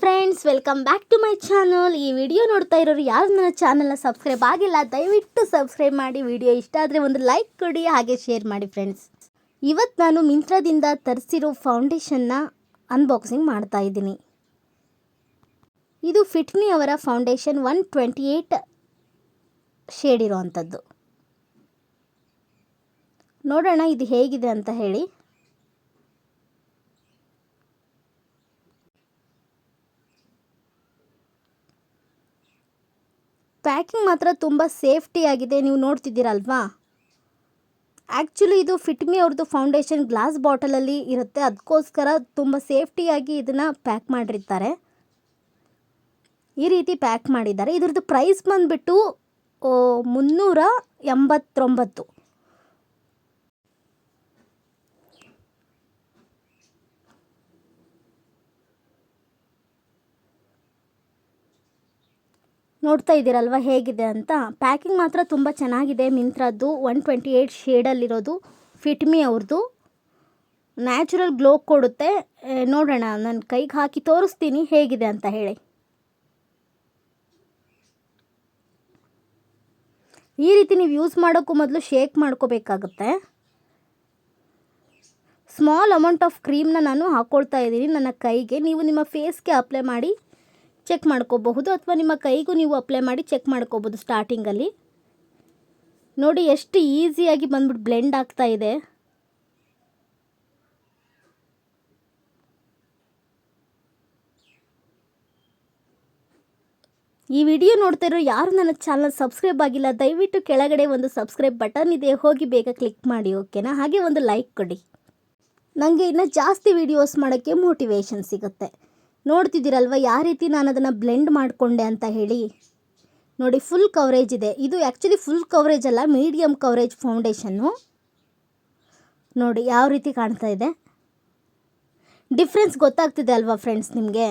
Friends, welcome back to my channel. ಈ video ನೋಡ್ತಾ ಇರೋರು ಯಾರು ನನ್ನ ಚಾನಲ್ನ ಸಬ್ಸ್ಕ್ರೈಬ್ ಆಗಿಲ್ಲ, ದಯವಿಟ್ಟು ಸಬ್ಸ್ಕ್ರೈಬ್ ಮಾಡಿ. ವಿಡಿಯೋ ಇಷ್ಟ ಆದರೆ ಒಂದು ಲೈಕ್ ಕೊಡಿ, ಹಾಗೆ ಶೇರ್ ಮಾಡಿ ಫ್ರೆಂಡ್ಸ್. ಇವತ್ತು ನಾನು ಮಿಂತ್ರದಿಂದ ತರಿಸಿರೋ ಫೌಂಡೇಶನ್ನ ಅನ್ಬಾಕ್ಸಿಂಗ್ ಮಾಡ್ತಾ ಇದ್ದೀನಿ. ಇದು ಫಿಟ್ನಿ ಅವರ foundation one twenty eight shade ಇರುವಂಥದ್ದು. ನೋಡೋಣ ಇದು ಹೇಗಿದೆ ಅಂತ ಹೇಳಿ. ಪ್ಯಾಕಿಂಗ್ ಮಾತ್ರ ತುಂಬ ಸೇಫ್ಟಿಯಾಗಿದೆ ನೀವು ನೋಡ್ತಿದ್ದೀರಲ್ವಾ? ಆ್ಯಕ್ಚುಲಿ ಇದು ಫಿಟ್ಮಿ ಅವ್ರದ್ದು ಫೌಂಡೇಶನ್ ಗ್ಲಾಸ್ ಬಾಟಲಲ್ಲಿ ಇರುತ್ತೆ. ಅದಕ್ಕೋಸ್ಕರ ತುಂಬ ಸೇಫ್ಟಿಯಾಗಿ ಇದನ್ನು ಪ್ಯಾಕ್ ಮಾಡಿರ್ತಾರೆ. ಈ ರೀತಿ ಪ್ಯಾಕ್ ಮಾಡಿದ್ದಾರೆ. ಇದ್ರದ್ದು ಪ್ರೈಸ್ ಬಂದುಬಿಟ್ಟು ಮುನ್ನೂರ ಎಂಬತ್ತೊಂಬತ್ತು. ನೋಡ್ತಾ ಇದ್ದೀರಲ್ವ ಹೇಗಿದೆ ಅಂತ? ಪ್ಯಾಕಿಂಗ್ ಮಾತ್ರ ತುಂಬ ಚೆನ್ನಾಗಿದೆ ಮಿಂತ್ರದ್ದು. ಒನ್ ಟ್ವೆಂಟಿ ಏಯ್ಟ್ ಶೇಡಲ್ಲಿರೋದು. ಫಿಟ್ಮಿ ಅವ್ರದ್ದು ನ್ಯಾಚುರಲ್ ಗ್ಲೋ ಕೊಡುತ್ತೆ. ನೋಡೋಣ. ನನ್ನ ಕೈಗೆ ಹಾಕಿ ತೋರಿಸ್ತೀನಿ ಹೇಗಿದೆ ಅಂತ ಹೇಳಿ. ಈ ರೀತಿ ನೀವು ಯೂಸ್ ಮಾಡೋಕ್ಕೂ ಮೊದಲು ಶೇಕ್ ಮಾಡ್ಕೋಬೇಕಾಗುತ್ತೆ. ಸ್ಮಾಲ್ ಅಮೌಂಟ್ ಆಫ್ ಕ್ರೀಮ್ನ ನಾನು ಹಾಕ್ಕೊಳ್ತಾ ಇದ್ದೀನಿ. ನನ್ನ ಕೈಗೆ. ನೀವು ನಿಮ್ಮ ಫೇಸ್ಗೆ ಅಪ್ಲೈ ಮಾಡಿ. ಚೆಕ್ ಮಾಡ್ಕೋಬಹುದು ಅಥವಾ ನಿಮ್ಮ ಕೈಗೂ ನೀವು ಅಪ್ಲೈ ಮಾಡಿ ಚೆಕ್ ಮಾಡ್ಕೋಬೋದು ಸ್ಟಾರ್ಟಿಂಗಲ್ಲಿ ನೋಡಿ ಎಷ್ಟು ಈಸಿಯಾಗಿ ಬಂದ್ಬಿಟ್ಟು ಬ್ಲೆಂಡ್ ಆಗ್ತಾ ಇದೆ. ಈ ವಿಡಿಯೋ ನೋಡ್ತಾ ಇರೋ ಯಾರು ನನ್ನ ಚಾನಲ್ ಸಬ್ಸ್ಕ್ರೈಬ್ ಆಗಿಲ್ಲ, ದಯವಿಟ್ಟು ಕೆಳಗಡೆ ಒಂದು ಸಬ್ಸ್ಕ್ರೈಬ್ ಬಟನ್ ಇದೆ, ಹೋಗಿ ಬೇಗ ಕ್ಲಿಕ್ ಮಾಡಿ ಓಕೆನಾ ಹಾಗೆ ಒಂದು ಲೈಕ್ ಕೊಡಿ. ನನಗೆ ಇನ್ನು ಜಾಸ್ತಿ ವಿಡಿಯೋಸ್ ಮಾಡೋಕ್ಕೆ ಮೋಟಿವೇಶನ್ ಸಿಗುತ್ತೆ. ನೋಡ್ತಿದ್ದೀರಲ್ವ ಯಾವ ರೀತಿ ನಾನು ಅದನ್ನು ಬ್ಲೆಂಡ್ ಮಾಡಿಕೊಂಡೆ ಅಂತ ಹೇಳಿ. ನೋಡಿ ಫುಲ್ ಕವರೇಜ್ ಇದೆ. ಇದು ಆ್ಯಕ್ಚುಲಿ ಫುಲ್ ಕವರೇಜ್ ಅಲ್ಲ ಮೀಡಿಯಮ್ ಕವರೇಜ್ ಫೌಂಡೇಶನ್ನು ನೋಡಿ, ಯಾವ ರೀತಿ ಕಾಣ್ತಾ ಇದೆ. ಡಿಫ್ರೆನ್ಸ್ ಗೊತ್ತಾಗ್ತಿದೆ ಅಲ್ವಾ ಫ್ರೆಂಡ್ಸ್ ನಿಮಗೆ?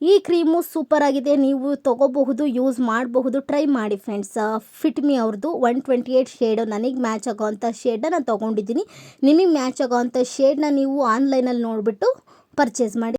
ಈ ಕ್ರೀಮು ಸೂಪರ್ ಆಗಿದೆ, ನೀವು ತೊಗೋಬಹುದು ಯೂಸ್ ಮಾಡಬಹುದು ಟ್ರೈ ಮಾಡಿ ಫ್ರೆಂಡ್ಸ್ ಫಿಟ್ಮಿ ಅವ್ರದ್ದು ಒನ್ ಟ್ವೆಂಟಿ ಏಯ್ಟ್ ಶೇಡು ನನಗೆ ಮ್ಯಾಚ್ ಆಗೋವಂಥ ಶೇಡನ್ನ ನಾನು ತೊಗೊಂಡಿದ್ದೀನಿ. ನಿಮಗೆ ಮ್ಯಾಚ್ ಆಗೋವಂಥ ಶೇಡನ್ನ ನೀವು ಆನ್ಲೈನಲ್ಲಿ ನೋಡಿಬಿಟ್ಟು ಪರ್ಚೇಸ್ ಮಾಡಿ.